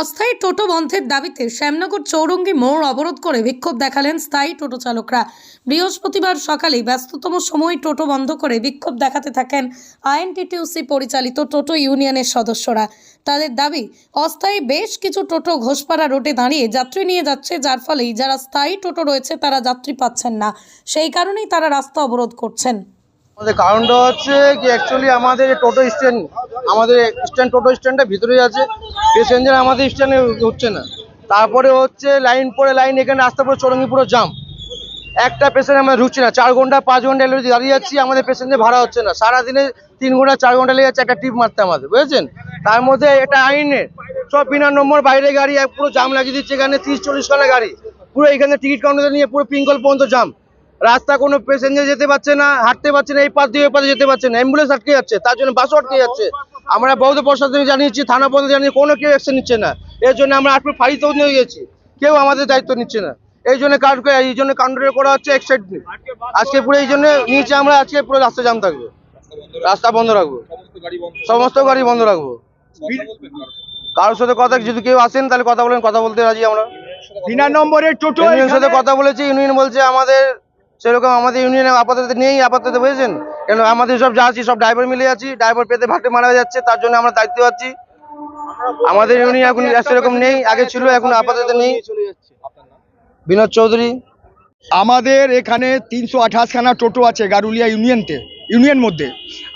অস্থায়ী টোটো বন্ধের দাবিতে শ্যামনগর চৌরঙ্গি মোড় অবরোধ করে বিক্ষোভ দেখালেন স্থায়ী টোটো চালকরা। বৃহস্পতিবার সকালে ব্যস্ততম সময় টোটো বন্ধ করে বিক্ষোভ দেখাতে থাকেন আইএনটিটিউসি পরিচালিত টোটো ইউনিয়নের সদস্যরা। তাদের দাবি, অস্থায়ী বেশ কিছু টোটো ঘোষপাড়া রোডে দাঁড়িয়ে যাত্রী নিয়ে যাচ্ছে, যার ফলেই যারা স্থায়ী টোটো রয়েছে তারা যাত্রী পাচ্ছেন না। সেই কারণেই তারা রাস্তা অবরোধ করছেন। আমাদের কারণটা হচ্ছে কি অ্যাকচুয়ালি আমাদের টোটো স্ট্যান্ড আমাদের স্ট্যান্ড টোটো স্ট্যান্ডটা ভিতরেই আছে। প্যাসেঞ্জার আমাদের স্ট্যান্ডে হচ্ছে না। তারপরে হচ্ছে লাইন পরে লাইন এখানে রাস্তা পরে চরঙ্গি পুরো জাম একটা পেশেন্ট আমরা ঢুকছি না, চার ঘণ্টা, পাঁচ ঘণ্টা এলে দাঁড়িয়ে যাচ্ছি আমাদের পেশেন্টের ভাড়া হচ্ছে না। সারাদিনে তিন ঘণ্টা, চার ঘণ্টা লেগে যাচ্ছে একটা টিপ মারতে আমাদের, বুঝেছেন? তার মধ্যে এটা আইনের সব বিনা নম্বর বাইরে গাড়ি, পুরো জাম লাগিয়ে দিচ্ছে এখানে, তিরিশ, চল্লিশ খানা গাড়ি। পুরো এখানে টিকিট কাউন্টার নিয়ে পুরো পিঙ্কল পর্যন্ত জাম রাস্তা কোনো প্যাসেঞ্জার যেতে পারছে না হাঁটতে পারছে না এই পাশ দিয়ে ওই পাশে যেতে পারছে না অ্যাম্বুলেন্স আটকে যাচ্ছে তার জন্য বাসও আটকে যাচ্ছে। আমরা বৌদ্ধ প্রশাসনে জানিয়েছি থানা পর্যন্ত জানিয়ে কোনো কেউ অ্যাকশন নিচ্ছে না। এর জন্য আমরা আটপুর ফাঁড়িতেও নিয়ে গেছি কেউ আমাদের দায়িত্ব নিচ্ছে না। এই জন্য কার এই জন্য কাউন্টারে করা হচ্ছে এক সাইড আজকে পুরো এই জন্য নিচে আমরা আজকে পুরো রাস্তা জাম থাকবে। রাস্তা বন্ধ রাখব। সমস্ত গাড়ি বন্ধ রাখব। কারোর সাথে কথা যদি কেউ আসেন তাহলে কথা বলেন কথা বলতে রাজি আমরা। বিনা নম্বরের টোটো সাথে কথা বলেছি ইউনিয়ন বলছে আমাদের সেরকম আমাদের ইউনিয়নে আপাতত নেই, আপাতত বুঝেছেন? কেন আমাদের সব যা আছি সব ড্রাইভার মিলে আছি ড্রাইভার পেতে ভাটে মারা যাচ্ছে, তার জন্য আমরা দায়িত্ব পাচ্ছি আমাদের ইউনিয়ন এখন সেরকম নেই, আগে ছিল, এখন আপাতত নেই। বিনোদ চৌধুরী। আমাদের এখানে তিনশো আঠাশখানা টোটো আছে গারুলিয়া ইউনিয়নতে, ইউনিয়ন মধ্যে।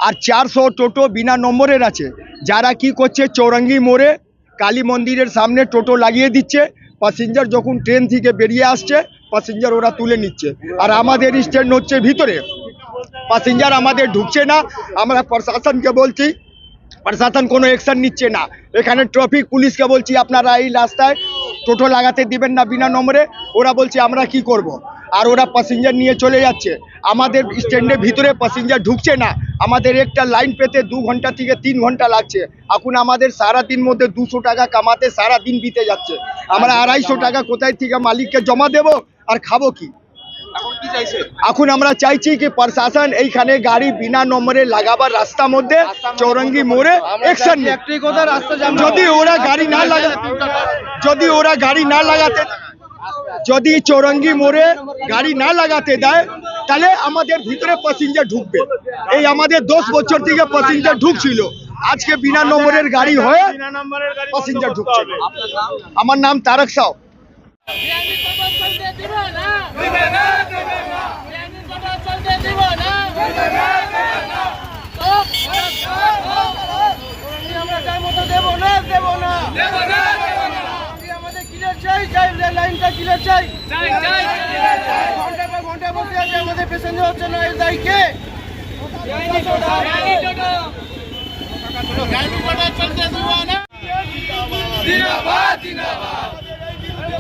আর চারশো টোটো বিনা নম্বরের আছে। যারা কি করছে, চৌরঙ্গি মোড়ে কালী মন্দিরের সামনে টোটো লাগিয়ে দিচ্ছে। প্যাসেঞ্জার যখন ট্রেন থেকে বেরিয়ে আসছে প্যাসেঞ্জার ওরা তুলে নিচ্ছে। আর আমাদের স্ট্যান্ড হচ্ছে ভিতরে। প্যাসেঞ্জার আমাদের ঢুকছে না। আমরা প্রশাসনকে বলছি, প্রশাসন কোনো অ্যাকশন নিচ্ছে না। এখানে ট্রাফিক পুলিশকে বলছি, আপনারা এই রাস্তায় টোটো লাগাতে দিবেন না বিনা নম্বরে। ওরা বলছে, আমরা কি করব। আর ওরা প্যাসেঞ্জার নিয়ে চলে যাচ্ছে। আমাদের স্ট্যান্ডের ভিতরে প্যাসেঞ্জার ঢুকছে না। আমাদের একটা লাইন পেতে দু ঘণ্টা থেকে তিন ঘণ্টা লাগছে। এখন আমাদের সারা দিন মধ্যে দুশো টাকা কামাতে সারা দিন বিতে যাচ্ছে। আমরা আড়াইশো টাকা কোথায় থেকে মালিককে জমা দেব? আর খাব কি? এখন আমরা চাইছি কি প্রশাসন এইখানে গাড়ি বিনা নম্বরে লাগাবার রাস্তা মধ্যে চৌরঙ্গি মোড়ে অ্যাকশন একটাই কথা রাস্তা জাম যদি ওরা গাড়ি না লাগা যদি ওরা গাড়ি না লাগাতে যদি চৌরঙ্গি মোড়ে গাড়ি না লাগাতে দেয় তাহলে আমাদের ভিতরে প্যাসেঞ্জার ঢুকবে। এই আমাদের দশ বছর থেকে প্যাসেঞ্জার ঢুকছিল। আজকে বিনা নম্বরের গাড়ি হয়ে প্যাসেঞ্জার ঢুকছে। আমার নাম তারক সাউ। লাইনটা ক্লিয়ার চাই ঘণ্টা পর ঘণ্টা বসে আছে আমাদের প্যাসেঞ্জার হচ্ছে না এর দায়ী